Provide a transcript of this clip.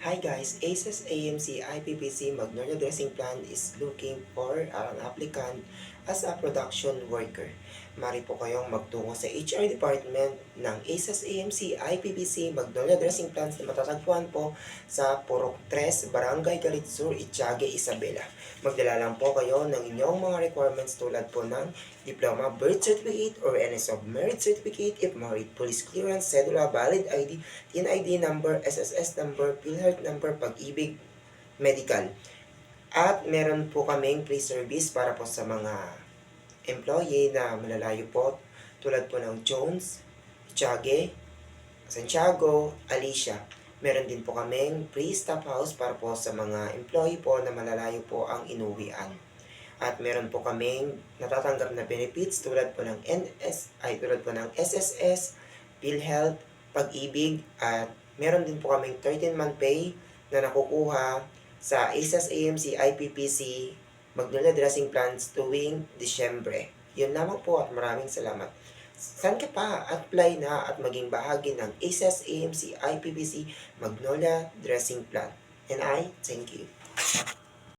Hi guys, ACES AMC IPPC Magnolia Dressing Plan is looking for an applicant as a production worker. Mari po kayong magtungo sa HR department ng ACES AMC IPPC Magnolia Dressing Plans na matatagpuan po sa Purok 3, Barangay Galit Sur, Itiague, Isabela. Magdala lang po kayo ng inyong mga requirements tulad po ng diploma, birth certificate, or NS of marriage certificate if married, police clearance, cedula, valid ID, TIN ID number, SSS number, PhilHealth number, pag-ibig, medical. At meron po kaming pre-service para po sa mga employee na malalayo po tulad po ng Jones, Tiague, Santiago, Alicia. Meron din po kaming pre-stop house para po sa mga employee po na malalayo po ang inuwian. At meron po kaming natatanggap na benefits tulad po ng NS, ay tulad po ng SSS, PhilHealth, Pag-ibig, at meron din po kaming 13-month pay na nakukuha sa ASAS AMC IPPC Magnolia Dressing Plans tuwing Disyembre. Yun lamang po at maraming salamat. Saan ka pa? Apply na at maging bahagi ng ASAS AMC IPPC Magnolia Dressing Plan. And I thank you.